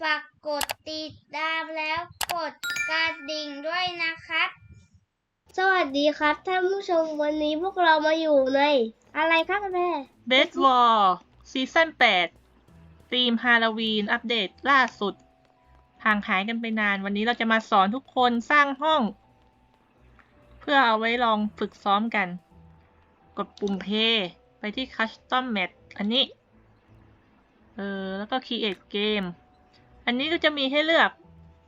ฝากกดติดตามแล้วกดกระดิ่งด้วยนะครับ สวัสดีครับท่านผู้ชมวันนี้พวกเรามาอยู่ใน อะไรครับแม่ เบสวอลซีซั่น8ธีมฮาโลวีนอัปเดตล่าสุดห่างหายกันไปนาน วันนี้เราจะมาสอนทุกคนสร้างห้อง เพื่อเอาไว้ลองฝึกซ้อมกัน กดปุ่มเพย์ไปที่ Custom Map อันนี้ เออ แล้วก็ Create Game อันนี้ก็จะมีให้เลือก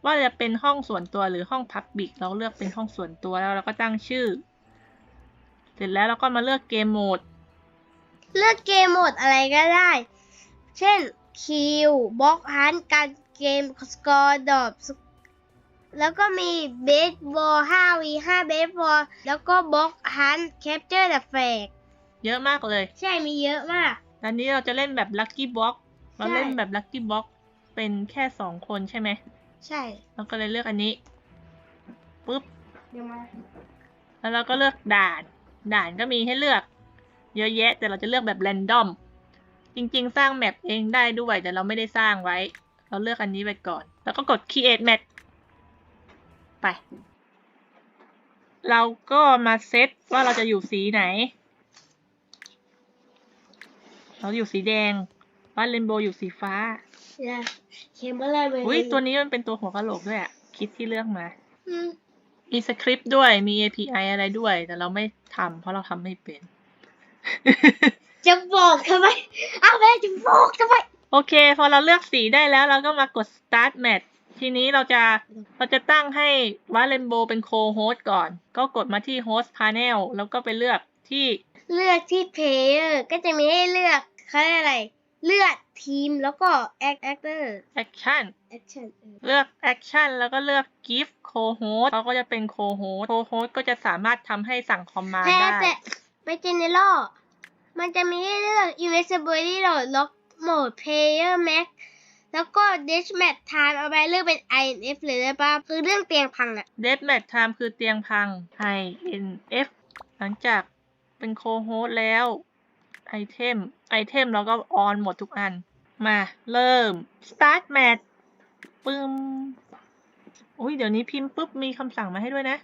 ว่าจะเป็นห้องส่วนตัวหรือห้อง Public เราเลือกเป็นห้องส่วนตัวแล้วเราก็ตั้งชื่อ เสร็จแล้วเราก็มาเลือกเกมโหมด เลือกเกมโหมดอะไรก็ได้ เช่นคิวบล็อกฮันการเกมสกอร์ดอบแล้วก็มีเบสบอล 5v 5 เบสบอล แล้วก็บล็อกฮันแคปเจอร์แต่แฟกเยอะมากเลย ใช่มีเยอะมากอันนี้เราจะเล่นแบบ Lucky Box เราใช่เล่นแบบ Lucky Box เป็นแค่สองคนใช่ไหม ใช่ เราก็เลยเลือกอันนี้ปุ๊บ เดี๋ยวมาแล้วเราก็เลือกด่าน ด่านก็มีให้เลือก เยอะแยะ แต่เราจะเลือกแบบ r รนดอม จริงๆ สร้างแมปเองได้ด้วย แต่เราไม่ได้สร้างไว้ เราเลือกอันนี้ไปก่อน แล้วก็กด create map ไป เราก็มาเซตว่าเราจะอยู่สีไหน เราอยู่สีแดงบ้านเรนโบว์อยู่สีฟ้า เนี่ยเขียนอะไรไปอุ้ยตัวนี้มันเป็นตัวหัวกะโหลกด้วยอะคิดที่เลือกมาอืมมีสคริปต์ด้วย มี API อะไรด้วย แต่เราไม่ทำเพราะเราทำไม่เป็น จะบอกทำไมอ้าวแม่จะบอกทำไม โอเค พอเราเลือกสีได้แล้วเราก็มากด start match ทีนี้เราจะเราจะตั้งให้วาเลนโบเป็นโคโฮสก่อน ก็กดมาที่ host panel แล้วก็ไปเลือกที่ เลือกที่เพลเยอร์ก็จะมีให้เลือกเขาเรียกอะไร เลือกทีมแล้วก็แอคแอคเตอร์ action แอคชั่นเลือก action แล้วก็เลือก give co-host เขาก็จะเป็น co-host co-host ก็จะสามารถทำให้สั่งคอมมานแต่ได้ แต่ไปเจเนอเรลมันจะมีให้เลือก invisibility mode lock mode player max แล้วก็ dash match time เอาไปเลือกเป็น INF เลยได้ปะคือเรื่องเตียงพังอะ deathmatch time คือเตียงพัง INF หลังจากเป็น co-host แล้ว ไอเทมไอเทมเราก็ออนหมดทุกอัน มาเริ่ม start match ปึ้มอุ้ยเดี๋ยวนี้พิมพ์ปุ๊บมีคำสั่งมาให้ด้วยนะ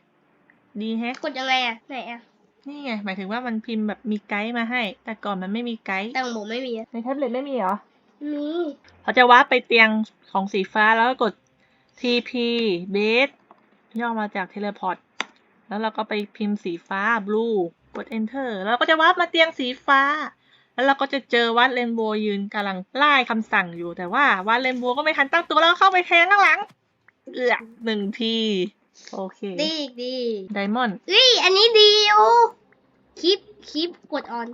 ดีแฮะ กดยังไงอะไหนอะนี่ไง หมายถึงว่ามันพิมพ์แบบมีไกด์มาให้ แต่ก่อนมันไม่มีไกด์แต่ของผมไม่มีอะในแท็บเล็ตไม่มีเหรอ มีเขาจะวาร์ปไปเตียงของสีฟ้าแล้วก็กด TP base ย่อมาจาก teleport แล้วเราก็ไปพิมพ์สีฟ้า blue กด enter แล้วก็จะวาร์ปมาเตียงสีฟ้า แล้วเราก็จะเจอวัดเรนโบว์ยืนกำลังไล่คำสั่งอยู่ แต่ว่าวัดเรนโบว์ก็ไม่ทันตั้งตัวแล้วก็เข้าไปแทงข้างหลังเอือกหนึ่งที โอเค ดีอีกดีไดมอนด์เฮ้ยอันนี้ดีอยู่คลิปคลิปกดออน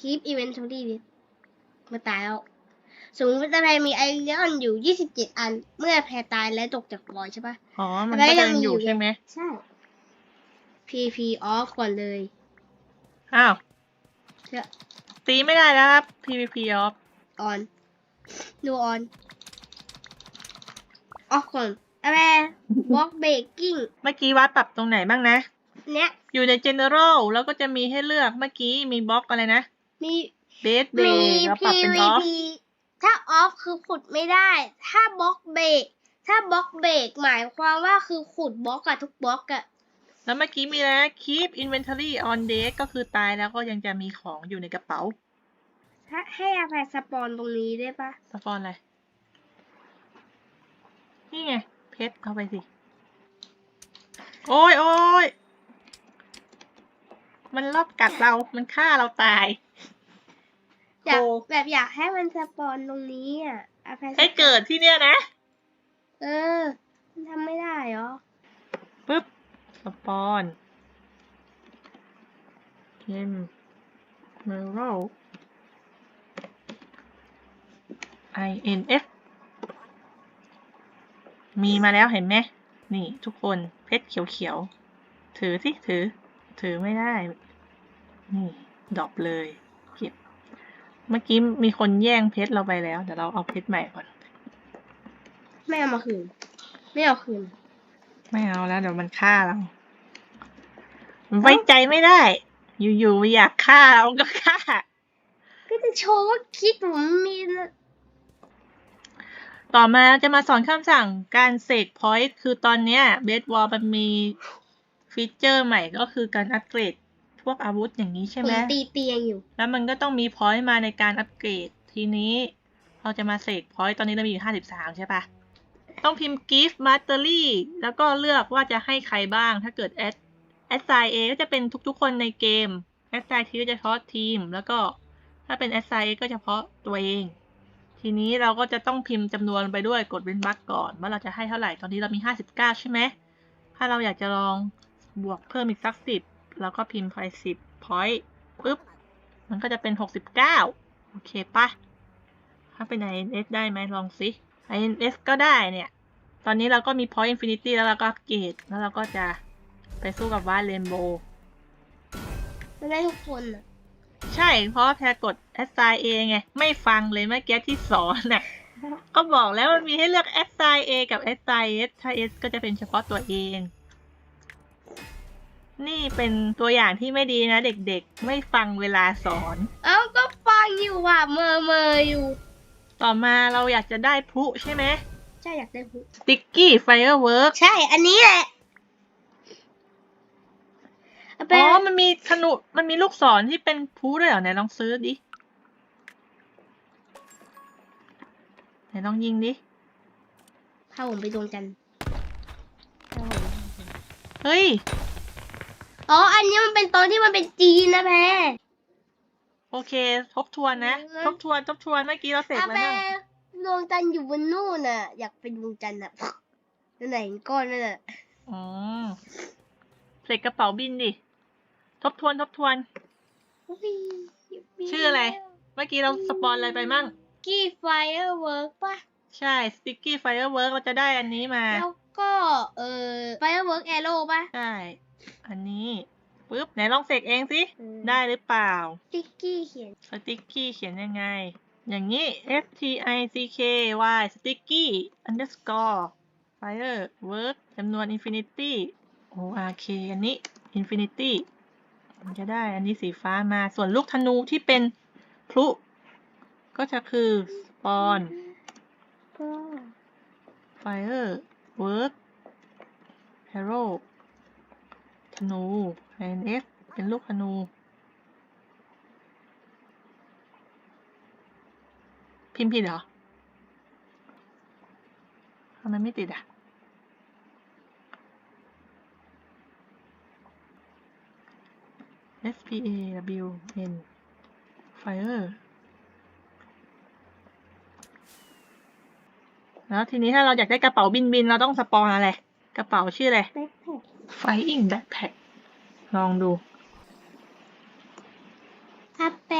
คลิปอีเวนต์ทดีดิมาตายแล้วสมมติว่าแพรมีไอเลียนอยู่ 27 อัน เมื่อแพรตายและตกจากบอยใช่ปะอ๋อ มันแล้วก็ยัยังงมีอยู่อยู่ใช่ไหม ใช่ PP off ก่อนเลย อ้าวเชื่อตีไม่ได้แล้วครับ PVP off on ดู on off ก่อนอะไร walk breaking เมื่อกี้วัดปรับตรงไหนบ้างนะ เนี้ยอยู่ใน general แล้วก็จะมีให้เลือกเมื่อกี้มีบล็อกอะไรนะ มี base มี break แล้วปรับเป็น off PVP ถ้า off คือขุดไม่ได้ ถ้า block break ถ้า block break หมายความว่าคือขุดบล็อกอะทุกบล็อกอะ แล้วเมื่อกี้มีอะไรนะ keep inventory on deck ก็คือตายแล้วก็ยังจะมีของอยู่ในกระเป๋า ถ้าให้อภัยสปอนตรงนี้ได้ปะสปอนอะไร นี่ไง เพชรเอาไปสิ โอ้ยโอ้ยมันรอบกัดเรา มันฆ่าเราตาย อยากโอ้ แบบอยากให้มันสปอนตรงนี้อะอภัยสปอนให้เกิดที่เนี้ยนะ เออ มันทำไม่ได้เหรอ ปึ๊บ สปอนเกมเมอรัล INF มีมาแล้วเห็นไหม นี่ทุกคนเพชรเขียวๆ ถือสิถือ ถือไม่ได้ นี่ดรอปเลยเก็บ เมื่อกี้มีคนแย่งเพชรเราไปแล้ว เดี๋ยวเราเอาเพชรใหม่ก่อน ไม่เอามาคืน ไม่เอาคืน ไม่เอาแล้ว เดี๋ยวมันฆ่าเรามันไว้ใจไม่ได้ อยู่ๆอยากฆ่าเราก็ฆ่า ก็จะโชว์ว่าคิดผมมีนะต่อมาจะมาสอนคำสั่งการเสกพอยต์คือตอนเนี้ยเบสวอลมันมีฟีเจอร์ใหม่ก็คือการอัปเกรดพวกอาวุธอย่างนี้ใช่ผไหมมตีเตียงอยู่ แล้วมันก็ต้องมีพอยต์มาในการอัปเกรดทีนี้ เราจะมาเสกพอยต์ตอนนี้เรามีอยู่ห้าสิบสามใช่ปะ ต้องพิมพ์ gift mastery แล้วก็เลือกว่าจะให้ใครบ้าง ถ้าเกิด add assign A ก็จะเป็นทุกๆคนในเกม assign T ก็จะเฉพาะทีม แล้วก็ถ้าเป็น assign A ก็เฉพาะตัวเอง ทีนี้เราก็จะต้องพิมพ์จำนวนไปด้วยกดเว้นวรรคก่อนว่าเราจะให้เท่าไหร่ตอนนี้เรามี 59 ใช่ไหมถ้าเราอยากจะลองบวกเพิ่มอีกสัก 10เราก็พิมพ์ไป 10 point ปุ๊บ มันก็จะเป็น 69 โอเคปะถ้าเป็น INS ได้ไหมลองสิ INS ก็ได้เนี่ย ตอนนี้เราก็มี point infinity แล้วเราก็เกตแล้วเราก็จะไปสู้กับว่าเรนโบว์ไม่ได้ทุกคนอะใช่ เพราะว่าแพรกด assign A ไง ไม่ฟังเลยเมื่อกี้ที่สอนน่ะ ก็บอกแล้วมันมีให้เลือก assign A กับ assign S ถ้า S ก็จะเป็นเฉพาะตัวเอง นี่เป็นตัวอย่างที่ไม่ดีนะเด็กๆ ไม่ฟังเวลาสอน เอ้าก็ฟังอยู่ว่ะเมอเมออยู่ ต่อมาเราอยากจะได้พลุใช่ไหมใช่อยากได้พุ sticky firework ใช่ อันนี้แหละเอาไปอ๋อ มันมีธนู มันมีลูกศรที่เป็นพลุด้วยเหรอไหนลองซื้อดิ ไหนลองยิงดิ พาผมไปดวงจันทร์พาผมเฮ้ย อ๋อ อันนี้มันเป็นตอนที่มันเป็นจีนนะแพร โอเค ทบทวนนะเออทบทวนทบทวนเมื่อกี้เราเสร็จอาแล้วแพรนะดวงจันทร์อยู่บนนู่นน่ะ อยากไปดวงจันทร์น่ะนั่นไหนเห็นก้อนนั่นน่ะอ๋อเสร็จกระเป๋าบินดิ ทบทวนทบทวนชื่ออะไร เมื่อกี้เราสปอนอะไรไปมั่ง กี้ไฟเวิร์กป่ะ ใช่ sticky firework เราจะได้อันนี้มา แล้วก็ เออไฟเวิร์กแอโร่ป่ะ ใช่ อันนี้ ปึ๊บไหนลองเสกเองสิได้หรือเปล่า ติ๊กกี้เขียน สติ๊กกี้เขียนยังไง อย่างนี้ S T I C K Y sticky underscore fire work จำนวน infinity O R K อันนี้ infinity มันจะได้อันนี้สีฟ้ามาส่วนลูกธนูที่เป็นพลุ ก็จะคือ spawn ก็ fire work arrow ธนู INS เป็นลูกธนูพิมพ์ผิดเหรอทำไมไม่ติดอะ S P A W N fire แล้วทีนี้ถ้าเราอยากได้กระเป๋าบินบินๆเราต้องสปอนอะไร กระเป๋าชื่ออะไรแบ็คแพ็ค Flying Backpack ลองดูอาแปร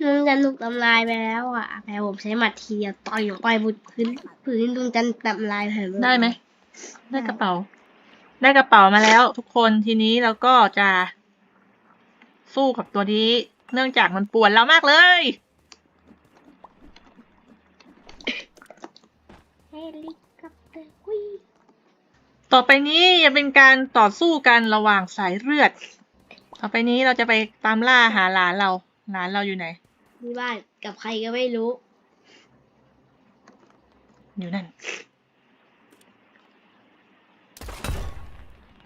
ดวงจันทร์ถูกทำลายไปแล้วอะอาแปรผมใช้หมัดทีเดียวต่อยลงไปบนพื้นพื้นดวงจันทร์ทำลายแผ่นได้ไหมได้กระเป๋า ได้กระเป๋ามาแล้วทุกคนทีนี้เราก็จะสู้กับตัวนี้ เนื่องจากมันป่วนเรามากเลยเฮลิคอปเตอร์วิ่ง ต่อไปนี้จะเป็นการต่อสู้กันระหว่างสายเลือด ต่อไปนี้เราจะไปตามล่าหาหลานเรา หลานเราอยู่ไหนที่บ้านกับใครก็ไม่รู้ อยู่นั่น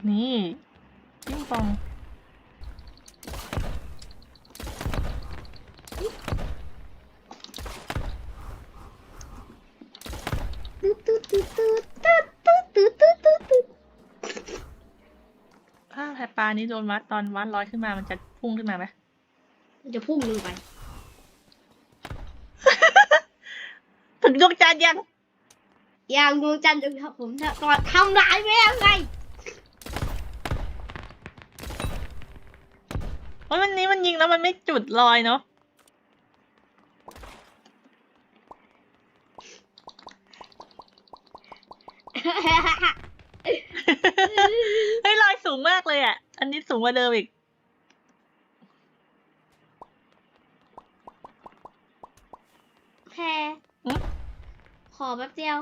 นี่ปิ้งปองาแพปลานี้โดนวัดตอนวัดลอยขึ้นมามันจะพุ่งขึ้นมาไหมมันจะพุ่งลงไป ถึงดวงจันทร์ยังอย่างดวงจันทร์จะผมจะก่อนทำร้ายไม่ยังไงเพราะวันนี้มันยิงแล้วมันไม่จุดลอยเนาะเฮ้ยลอยสูงมากเลยอะ อันนี้สูงกว่าเดิมอีก แพรอืมขอแป๊บเดียว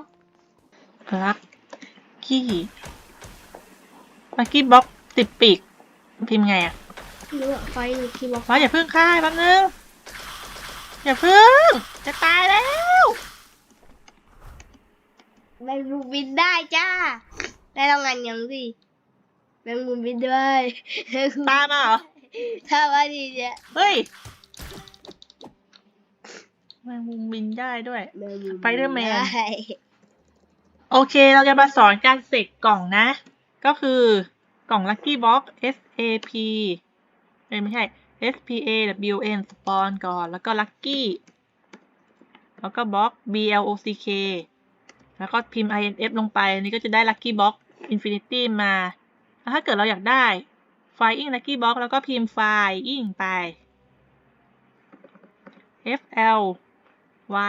ลักกี้ลักกี้บ็อกติดปีก พิมพ์ไงอะไม่รู้อะไฟหรือคีย์บอร์ดฟ้าอย่าเพิ่งค่ายแป๊บนึง อย่าเพิ่ง จะตายแล้วแมงมุมบินได้จ้า ได้รางวัลยังสิ แมงมุมบินด้วยแมงมุมตามมาเหรอ ถ้าว่าดีเนี่ยเฮ้ยแมงมุมบินได้ด้วย แมงมุม Spider-Man ได้ โอเค เราจะมาสอนการเสกกล่องนะ ก็คือกล่อง Lucky Box S A P เอ้ยไม่ใช่ S P A W N สปอนก่อน แล้วก็ Lucky แล้วก็ Box B L O C K แล้วก็พิมพ์ I N F ลงไป อันนี้ก็จะได้ Lucky Box Infinity มาแล้ว ถ้าเกิดเราอยากได้ Flying Lucky Box แล้วก็พิมพ์ Flying ไป F L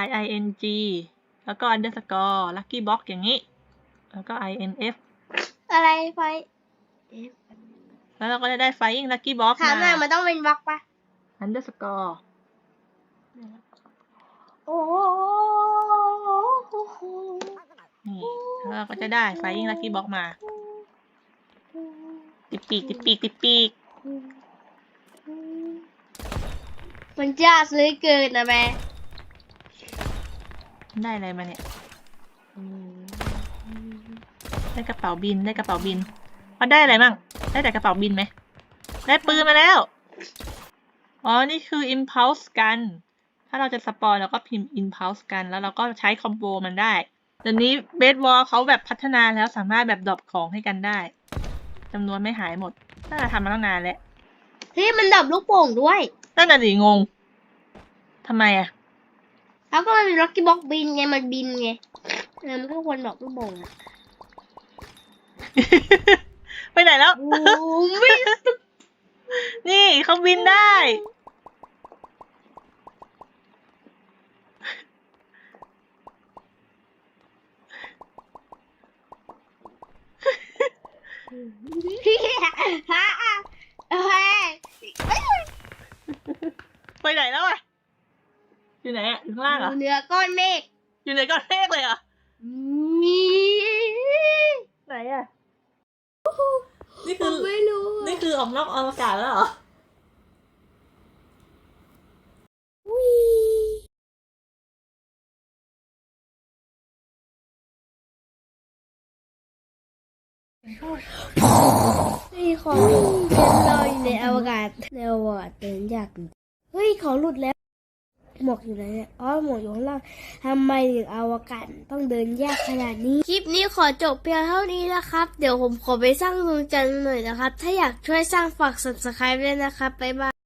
Y I N G แล้วก็ underscore lucky box อย่างนี้ แล้วก็ INF อะไรไฟแล้วเราก็จะได้ flying lucky box ถามหน่อยมามันต้องเป็นบล็อกปะ underscore โอ้โหนี่แล้วเราก็จะได้ flying lucky box มา ติดปีกติดปีกติดปีกมันจ้าซื้อเกินนะแม่ได้อะไรมาเนี่ย ได้กระเป๋าบินได้กระเป๋าบินมันได้อะไรมั่งได้แต่กระเป๋าบินไหมได้ปืนมาแล้ว อ๋อ นี่คือ impulse กัน ถ้าเราจะสปอยเราก็พิมพ์ impulse กัน แล้วเราก็ใช้คอมโบมันได้เดี๋ยวนี้เบสบอลเขาแบบพัฒนาแล้วสามารถแบบดรอปของให้กันได้ จำนวนไม่หายหมดน่าจะทำมาตั้งนานแล้วเฮ้ยมันดับลูกโป่งด้วยนั่นน่ะดิงงทำไมอะแล้วก็มันมีล็อกกี้บ็อกบินไงมันบินไงเออมันก็ควรบอกลูกโป่งอะไปไหนแล้ว โอ้ไม่นี่เขาบินได้ ฮะเฮ้ยไปไหนแล้วอะอยู่ไหนอะอยู่ข้างล่างเหรอ เหนือก้อนเมฆอยู่ในก้อนเมฆเลยเหรอนี่ไหนอะนี่ผคือมไม่รู้ นี่คือออกนอกอวกาศแล้วเหรอ นี่ของเดินลอยในอวกาศในอวกาศเดินยากเฮ้ยของหลุดแล้ว หมวกอยู่ไหนเนี่ยอ๋อหมวกอยู่ข้างล่างทำไมถึงอวกาศต้องเดินยากขนาดนี้ คลิปนี้ขอจบเพียงเท่านี้นะครับ เดี๋ยวผมขอไปสร้างดวงจันทร์หน่อยนะครับ ถ้าอยากช่วยสร้างฝาก subscribe ด้วยนะครับบ๊ายบาย